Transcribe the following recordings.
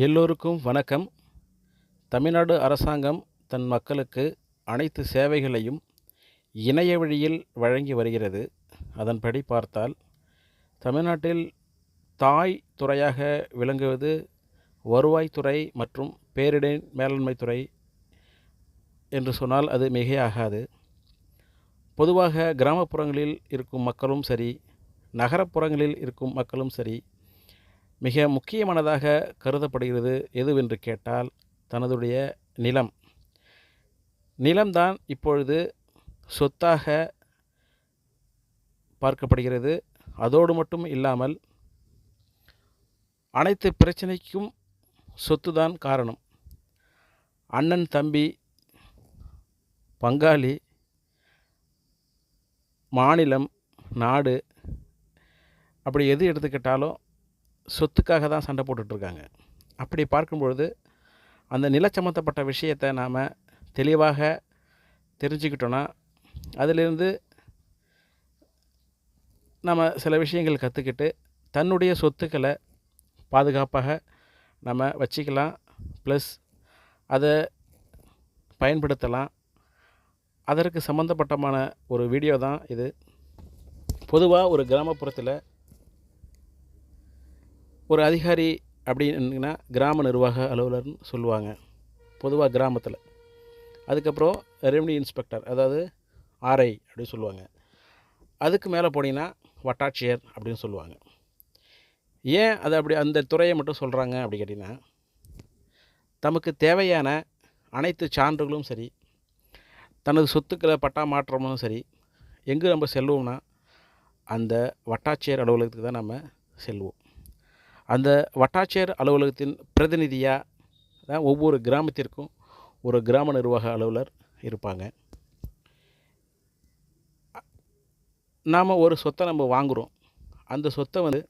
எல்லோருக்கும் வணக்கம். தமிழ்நாடு அரசாங்கம் தன் மக்களுக்கு அனைத்து சேவைகளையும் இணைய வழியில் வழங்கி வருகிறது. அதன்படி பார்த்தால் தமிழ்நாட்டில் தாய் துறையாக விளங்குவது வருவாய்த்துறை மற்றும் பேரிடர் மேலாண்மைத்துறை என்று சொன்னால் அது மிகையாகாது. பொதுவாக கிராமப்புறங்களில் இருக்கும் மக்களும் சரி நகரப்புறங்களில் இருக்கும் மக்களும் சரி மிக முக்கியமானதாக கருதப்படுகிறது எதுவென்று கேட்டால் தனதுடைய நிலம். நிலம்தான் இப்பொழுது சொத்தாக பார்க்கப்படுகிறது. அதோடு மட்டும் இல்லாமல் அனைத்து பிரச்சனைக்கும் சொத்து தான் காரணம். அண்ணன் தம்பி பங்காளி மாநிலம் நாடு அப்படி எது எடுத்துக்கிட்டாலும் சொத்துக்காக தான் சண்டை போட்டுட்ருக்காங்க. அப்படி பார்க்கும்பொழுது அந்த நில சம்மந்தப்பட்ட விஷயத்தை நாம் தெளிவாக தெரிஞ்சுக்கிட்டோன்னா அதிலிருந்து நம்ம சில விஷயங்கள் கற்றுக்கிட்டு தன்னுடைய சொத்துக்களை பாதுகாப்பாக நம்ம வச்சுக்கலாம். ப்ளஸ் அதை பயன்படுத்தலாம். அதற்கு சம்மந்தப்பட்டமான ஒரு வீடியோ தான் இது. பொதுவாக ஒரு கிராமப்புறத்தில் ஒரு அதிகாரி அப்படின்னா கிராம நிர்வாக அலுவலர்னு சொல்லுவாங்க. பொதுவாக கிராமத்தில். அதுக்கப்புறம் ரெவன்யூ இன்ஸ்பெக்டர் அதாவது ஆர்ஐ அப்படின்னு சொல்லுவாங்க. அதுக்கு மேலே போனீங்கன்னா வட்டாட்சியர் அப்படின்னு சொல்லுவாங்க. ஏன் அது அப்படி அந்த துறையை மட்டும் சொல்கிறாங்க அப்படி கேட்டிங்கன்னா தமக்கு தேவையான அனைத்து சான்றுகளும் சரி தனது சொத்துக்களை பட்டா மாற்றமும் சரி எங்கே நம்ம செல்வோம்னா அந்த வட்டாட்சியர் அலுவலகத்துக்கு தான் நம்ம செல்வோம். அந்த வட்டாட்சியர் அலுவலகத்தின் பிரதிநிதியாக தான் ஒவ்வொரு கிராமத்திற்கும் ஒரு கிராம நிர்வாக அலுவலர் இருப்பாங்க. நாம் ஒரு சொத்தை நம்ம வாங்குகிறோம் அந்த சொத்தை வந்து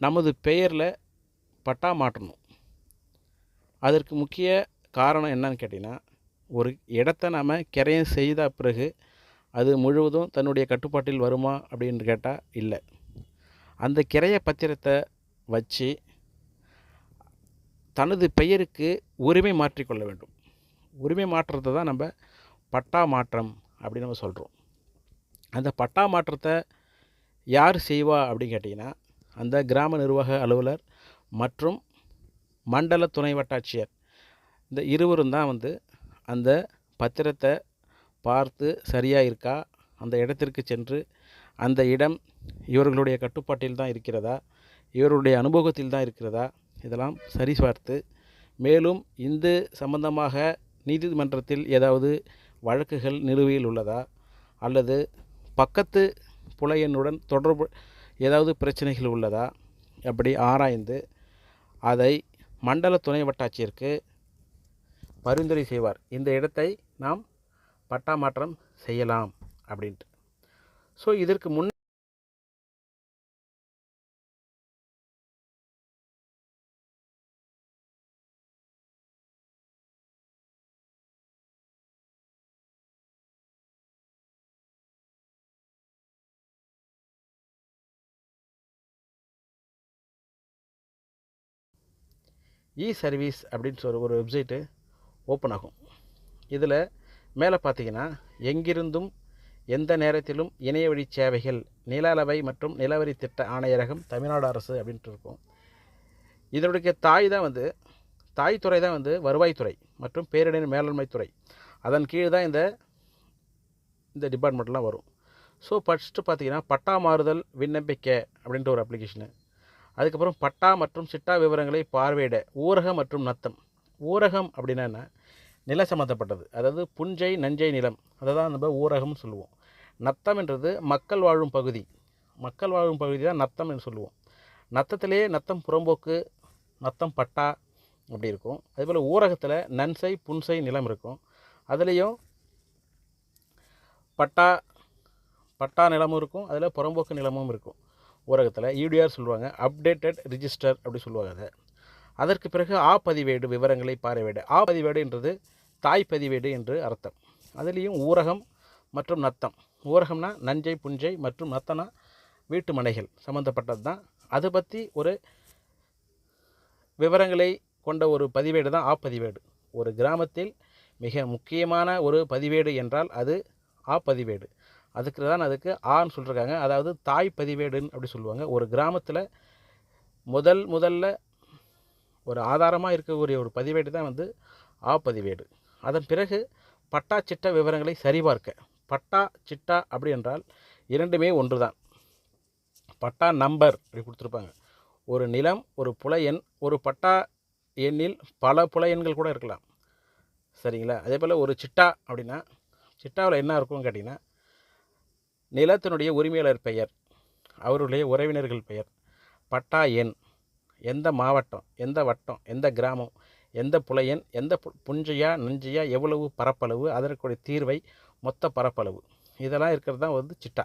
நமது பெயரில் பட்டா மாட்டணும் அதற்கு முக்கிய காரணம் என்னன்னு கேட்டிங்கன்னா ஒரு இடத்த நாம் கிரையம் செய்த பிறகு அது முழுவதும் தன்னுடைய கட்டுப்பாட்டில் வருமா அப்படின்னு கேட்டால் இல்லை. அந்த கிரைய பத்திரத்தை வச்சு தனது பெயருக்கு உரிமை மாற்றிக்கொள்ள வேண்டும். உரிமை மாற்றத்தை தான் நம்ம பட்டா மாற்றம் அப்படின்னு நம்ம சொல்கிறோம் அந்த பட்டா மாற்றத்தை யார் செய்வா அப்படின்னு கேட்டிங்கன்னா அந்த கிராம நிர்வாக அலுவலர் மற்றும் மண்டல துணை வட்டாட்சியர். இந்த இருவரும் தான் வந்து அந்த பத்திரத்தை பார்த்து சரியாக இருக்கா? அந்த இடத்திற்கு சென்று அந்த இடம் இவர்களுடைய கட்டுப்பாட்டில் தான் இருக்கிறதா? இவருடைய அனுபவத்தில் தான் இருக்கிறதா? இதெல்லாம் சரி பார்த்து. மேலும் இந்து சம்பந்தமாக நீதிமன்றத்தில் ஏதாவது வழக்குகள் நிலுவையில் உள்ளதா? அல்லது பக்கத்து புலையனுடன் தொடர்பு ஏதாவது பிரச்சனைகள் உள்ளதா? அப்படி ஆராய்ந்து அதை மண்டல துணை வட்டாட்சியருக்கு பரிந்துரை செய்வார். இந்த இடத்தை நாம் பட்டா மாற்றம் செய்யலாம் அப்படின்ட்டு. ஸோ இதற்கு முன் இ சர்வீஸ் அப்படின்னு சொல்கிற ஒரு வெப்சைட்டு ஓப்பன் ஆகும். இதில் மேலே பார்த்தீங்கன்னா எங்கிருந்தும் எந்த நேரத்திலும் இணைய வழி சேவைகள் நில அளவை மற்றும் நிலவரி திட்ட ஆணையரகம் தமிழ்நாடு அரசு அப்படின்ட்டு இருக்கும். இதனுடைய தாய் தான் வந்து தாய் துறை தான் வந்து வருவாய்த்துறை மற்றும் பேரிடர் மேலாண்மை துறை. அதன் கீழ் தான் இந்த இந்த டிபார்ட்மெண்ட்லாம் வரும். ஸோ ஃபஸ்ட்டு பார்த்தீங்கன்னா பட்டா மாறுதல் விண்ணப்பிக்க அப்படின்ற ஒரு அப்ளிகேஷனு அதுக்கப்புறம் பட்டா மற்றும் சிட்டா விவரங்களை பார்வையிட ஊரகம் மற்றும் நத்தம். ஊரகம் அப்படின்னா நில சம்மந்தப்பட்டது அதாவது புஞ்சை நஞ்சை நிலம். அதை தான் நம்ம ஊரகம்னு சொல்லுவோம். நத்தம் என்றது மக்கள் வாழும் பகுதி. மக்கள் வாழும் பகுதி தான் நத்தம் என்று சொல்லுவோம். நத்தத்திலே நத்தம் புறம்போக்கு நத்தம் பட்டா அப்படி இருக்கும். அதேபோல் ஊரகத்தில் நன்சை புன்சை நிலம் இருக்கும். அதுலேயும் பட்டா பட்டா நிலமும் இருக்கும். அதில் புறம்போக்கு நிலமும் இருக்கும். ஊரகத்தில் யூடிஆர் சொல்லுவாங்க அப்டேட்டட் ரிஜிஸ்டர் அப்படி சொல்லுவாங்க அதை. அதற்கு பிறகு ஆ பதிவேடு விவரங்களை பாறைவேடு ஆ பதிவேடுன்றது தாய் பதிவேடு என்று அர்த்தம். அதுலேயும் ஊரகம் மற்றும் நத்தம். ஊரகம்னா நஞ்சை புஞ்சை மற்றும் நத்தனா வீட்டு மனைகள் சம்மந்தப்பட்டது தான். அதை பற்றி ஒரு விவரங்களை கொண்ட ஒரு பதிவேடு தான் ஆ பதிவேடு. ஒரு கிராமத்தில் மிக முக்கியமான ஒரு பதிவேடு என்றால் அது ஆ பதிவேடு. அதுக்கு தான் அதுக்கு ஆன்னு சொல்லியிருக்காங்க அதாவது தாய் பதிவேடுன்னு அப்படி சொல்லுவாங்க. ஒரு கிராமத்தில் முதல் முதல்ல ஒரு ஆதாரமாக இருக்கக்கூடிய ஒரு பதிவேடு தான் வந்து ஆ பதிவேடு. அதன் பிறகு பட்டா சிட்ட விவரங்களை சரிபார்க்க. பட்டா சிட்டா அப்படி என்றால் இரண்டுமே ஒன்று தான் பட்டா நம்பர் அப்படி கொடுத்துருப்பாங்க. ஒரு நிலம் ஒரு புல எண் ஒரு பட்டா எண்ணில் பல புல எண்கள் கூட இருக்கலாம். சரிங்களா? அதே போல் ஒரு சிட்டா அப்படின்னா சிட்டாவில் என்ன இருக்கும்னு கேட்டிங்கன்னா நிலத்தினுடைய உரிமையாளர் பெயர் அவருடைய உறவினர்கள் பெயர் பட்டா எண் எந்த மாவட்டம் எந்த வட்டம் எந்த கிராமம் எந்த புலையன் எந்த பு- புஞ்சையா நஞ்சியா எவ்வளவு பரப்பளவு அதற்குடைய தீர்வை மொத்த பரப்பளவு இதெல்லாம் இருக்கிறது தான் வந்து சிட்டா.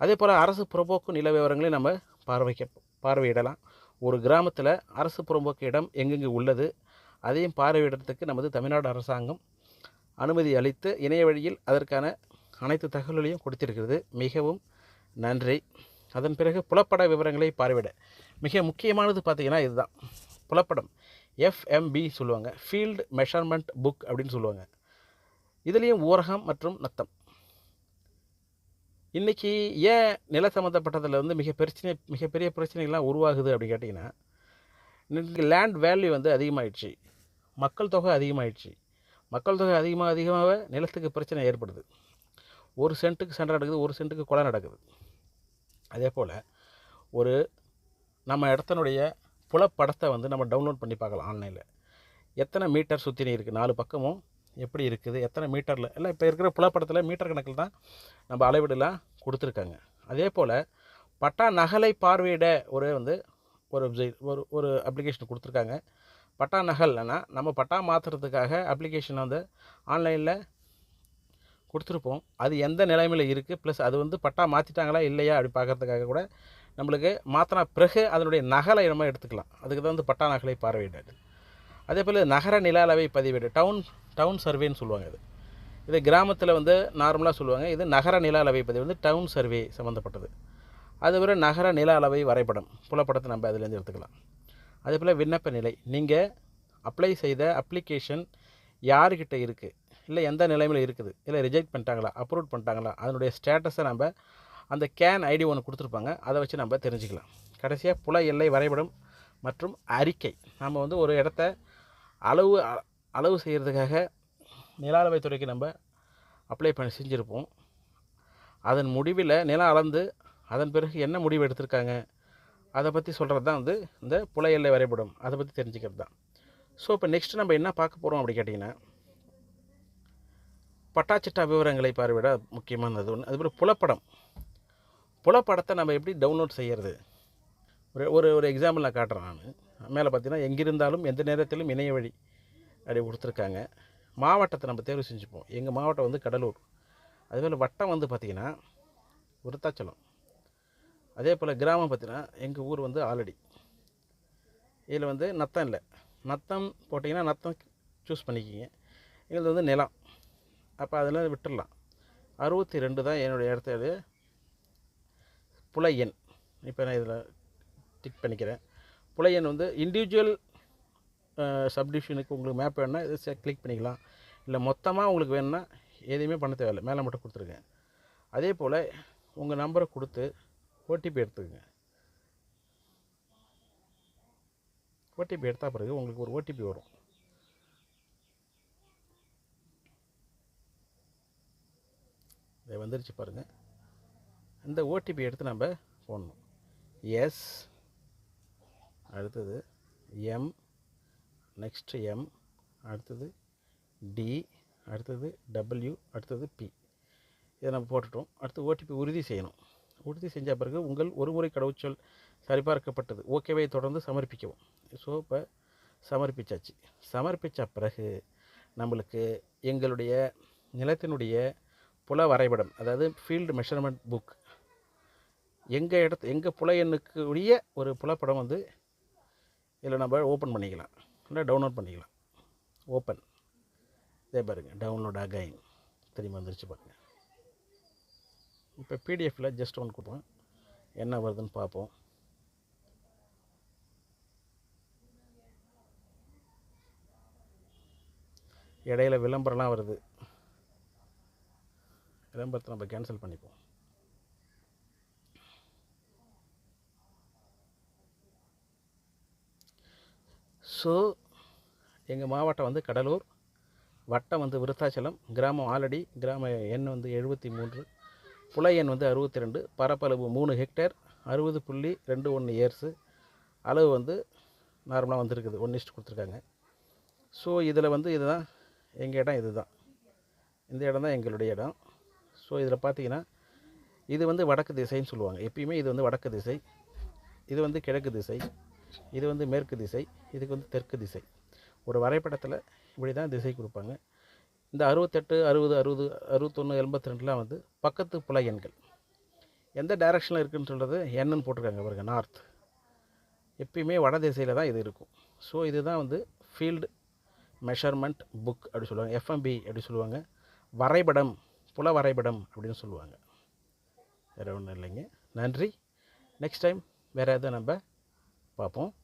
அதே போல் அரசு புறம்போக்கு நில விவரங்களை நம்ம பார்வைக்க பார்வையிடலாம். ஒரு கிராமத்தில் அரசு புறம்போக்கு இடம் எங்கெங்கு உள்ளது அதையும் பார்வையிடுறதுக்கு நமது தமிழ்நாடு அரசாங்கம் அனுமதி அளித்து இணைய வழியில் அதற்கான அனைத்து தகவல்களையும் கொடுத்திருக்கிறது. மிகவும் நன்றி. அதன் பிறகு புலப்பட விவரங்களை பார்வையிட. மிக முக்கியமானது பார்த்திங்கன்னா இதுதான். புலப்படம். எஃப்எம்பி சொல்லுவாங்க. ஃபீல்டு மெஷர்மெண்ட் புக் அப்படின்னு சொல்லுவாங்க. இதுலேயும் ஊரகம் மற்றும் நத்தம். இன்றைக்கி ஏன் நில சம்மந்தப்பட்டதில் வந்து மிக பிரச்சனை மிகப்பெரிய பிரச்சனைகள்லாம் உருவாகுது அப்படின்னு கேட்டிங்கன்னா இன்றைக்கி லேண்ட் வேல்யூ வந்து அதிகமாகிடுச்சு மக்கள் தொகை அதிகமாகிடுச்சு மக்கள் தொகை அதிகமாக அதிகமாக நிலத்துக்கு பிரச்சனை ஏற்படுது. ஒரு சென்ட்டுக்கு சண்டை நடக்குது ஒரு சென்ட்டுக்கு கொலை நடக்குது. அதே போல் ஒரு நம்ம இடத்தினுடைய புலப்படத்தை வந்து நம்ம டவுன்லோட் பண்ணி பார்க்கலாம் ஆன்லைனில் எத்தனை மீட்டர் சுற்றினி இருக்குது நாலு பக்கமும் எப்படி இருக்குது? எத்தனை மீட்டரில் இல்லை இப்போ இருக்கிற புலப்படத்தில் மீட்டர் கணக்கில் தான் நம்ம அளவீடுலாம் கொடுத்துருக்காங்க. அதே போல் பட்டா நகலை பார்வையிட ஒரு வந்து ஒரு ஒரு ஒரு அப்ளிகேஷன் கொடுத்துருக்காங்க. பட்டா நகல்னா நம்ம பட்டா மாற்றுறதுக்காக அப்ளிகேஷன் வந்து ஆன்லைனில் கொடுத்துருப்போம். அது எந்த நிலைமையில் இருக்குது ப்ளஸ் அது வந்து பட்டா மாற்றிட்டாங்களா இல்லையா? அப்படி பார்க்கறதுக்காக கூட நம்மளுக்கு மாற்றின பிறகு அதனுடைய நகலை நம்ம எடுத்துக்கலாம். அதுக்கு தான் வந்து பட்டா நகலை பார்வையிடாது அதே போல் நகர நில அளவை பதிவேடு டவுன் டவுன் சர்வேன்னு சொல்லுவாங்க இது இது கிராமத்தில் வந்து நார்மலாக சொல்லுவாங்க. இது நகர நில அளவை பதிவு வந்து டவுன் சர்வே சம்மந்தப்பட்டது அது ஒரு நகர நில அளவை வரைபடம். புலப்படத்தை நம்ம அதுலேருந்து எடுத்துக்கலாம். அதே போல் விண்ணப்ப நிலை. நீங்கள் அப்ளை செய்த அப்ளிகேஷன் யாருக்கிட்ட இருக்குது இல்லை எந்த நிலைமையில் இருக்குது? இல்லை ரிஜெக்ட் பண்ணிட்டாங்களா? அப்ரூவ் பண்ணிட்டாங்களா? அதனுடைய ஸ்டேட்டஸை நம்ம அந்த கேன் ஐடி ஒன்று கொடுத்துருப்பாங்க. அதை வச்சு நம்ம தெரிஞ்சுக்கலாம். கடைசியாக புல எல்லை வரைபடம் மற்றும் அறிக்கை. நம்ம வந்து ஒரு இடத்த அளவு அ- அளவு செய்கிறதுக்காக நில அளவைத்துறைக்கு நம்ம அப்ளை பண்ணி செஞ்சுருப்போம். அதன் முடிவில் நிலம் அளந்து அதன் பிறகு என்ன முடிவு எடுத்திருக்காங்க? அதை பற்றி சொல்கிறது தான் வந்து இந்த புல எல்லை வரைபடம். அதை பற்றி தெரிஞ்சுக்கிறது தான். ஸோ இப்போ நெக்ஸ்ட் நம்ம என்ன பார்க்க போகிறோம் அப்படி கேட்டிங்கன்னா பட்டாச்சிட்டா விவரங்களை பார்வையிட முக்கியமானது ஒன்று அதுபோல் புலப்படம். புலப்படத்தை நம்ம எப்படி டவுன்லோட் செய்கிறது ஒரு ஒரு ஒரு எக்ஸாம்பிள் நான் காட்டுறேன் நான். மேலே பார்த்தீங்கன்னா எங்கிருந்தாலும் எந்த நேரத்திலும் இணைய வழி அப்படி கொடுத்துருக்காங்க. மாவட்டத்தை நம்ம தேர்வு செஞ்சுப்போம். எங்கள் மாவட்டம் வந்து கடலூர். அதேபோல் வட்டம் வந்து பார்த்திங்கன்னா விருத்தாச்சலம். அதே போல் கிராமம் பார்த்தீங்கன்னா எங்கள் ஊர் வந்து ஆலடி. இதில் வந்து நத்தம் இல்லை. நத்தம் போட்டிங்கன்னா நத்தம் சூஸ் பண்ணிக்கிங்க. எங்களுக்கு வந்து நிலம். அப்போ அதில் விட்டுடலாம் அறுபத்தி ரெண்டு தான் என்னுடைய இடத்துல புலை எண். இப்போ நான் இதில் டிக் பண்ணிக்கிறேன். புலை எண் வந்து இண்டிவிஜுவல் சப்டிவிஷனுக்கு உங்களுக்கு மேப் வேணுன்னா இதை கிளிக் பண்ணிக்கலாம். இல்லை மொத்தமாக உங்களுக்கு வேணும்னா எதையுமே பண்ண தேவையில்லை. மேலே மட்டும் கொடுத்துருங்க அதே போல் உங்கள் நம்பரை கொடுத்து ஓடிபி எடுத்துக்கோங்க. ஓடிபி எடுத்த பிறகு உங்களுக்கு ஒரு ஓடிபி வரும். இது வந்துருச்சு பாருங்கள் இந்த ஓடிபி எடுத்து நம்ம போடணும். எஸ் அடுத்தது எம் நெக்ஸ்ட்டு எம் அடுத்தது டி அடுத்தது டபிள்யூ அடுத்தது பி இதை நம்ம போட்டுட்டோம். அடுத்து ஓடிபி உறுதி செய்யணும். உறுதி செஞ்ச பிறகு உங்கள் ஒருமுறை கடவுச்சொல் சரிபார்க்கப்பட்டது. ஓகேவை தொடர்ந்து சமர்ப்பிக்கவும். ஸோ இப்போ சமர்ப்பிச்சாச்சு. சமர்ப்பித்த பிறகு நம்மளுக்கு எங்களுடைய நிலத்தினுடைய புல வரைபடம் அதாவது ஃபீல்டு மெஷர்மெண்ட் புக் எங்கள் இடத்து எங்கள் புல எண்ணுக்கு உரிய ஒரு புலப்படம் வந்து இதில் நம்ம ஓப்பன் பண்ணிக்கலாம். இல்லை டவுன்லோட் பண்ணிக்கலாம். ஓப்பன் இதே பாருங்கள் டவுன்லோட் அகைன் திரும்பி வந்துருச்சு பாருங்கள் இப்போ பிடிஎஃபில் ஜஸ்ட் ஒன் கொடுப்போம். என்ன வருதுன்னு பார்ப்போம். இடையில விளம்பரம்லாம் வருது. விளம்பரத்தை நம்ம கேன்சல் பண்ணிப்போம். ஸோ எங்கள் மாவட்டம் வந்து கடலூர். வட்டம் வந்து விருத்தாச்சலம். கிராமம் ஆலடி. கிராம எண் வந்து எழுபத்தி மூன்று. புலை எண் வந்து அறுபத்தி ரெண்டு. பரப்பளவு மூணு ஹெக்டேர். அறுபது புள்ளி ரெண்டு ஒன்று இயர்ஸு அளவு வந்து நார்மலாக வந்துருக்குது. ஒன் இஸ்ட் கொடுத்துருக்காங்க. ஸோ இதில் வந்து இதுதான். எங்கள் இடம் இதுதான். இந்த இடம் தான் எங்களுடைய இடம். ஸோ இதில் பார்த்தீங்கன்னா இது வந்து வடக்கு திசைன்னு சொல்லுவாங்க. எப்பயுமே இது வந்து வடக்கு திசை இது வந்து கிழக்கு திசை இது வந்து மேற்கு திசை இதுக்கு வந்து தெற்கு திசை. ஒரு வரைபடத்தில் இப்படி தான் திசை கொடுப்பாங்க. இந்த அறுபத்தெட்டு அறுபது அறுபது அறுபத்தொன்று எண்பத்தி ரெண்டுலாம் வந்து பக்கத்து புல எண்கள். எந்த டைரக்ஷனில் இருக்குன்னு சொல்கிறது என்னன்னு போட்டிருக்காங்க பாருங்க நார்த் எப்பயுமே வட திசையில் தான் இது இருக்கும். ஸோ இதுதான் வந்து ஃபீல்டு மெஷர்மெண்ட் புக் அப்படி சொல்லுவாங்க எஃப்எம்பி அப்படி சொல்லுவாங்க. வரைபடம் புல வரைபடம் அப்படின்னு சொல்லுவாங்க. வேறு ஒன்றும் இல்லைங்க. நன்றி. நெக்ஸ்ட் டைம் வேறு எதாவது நம்ம பார்ப்போம்.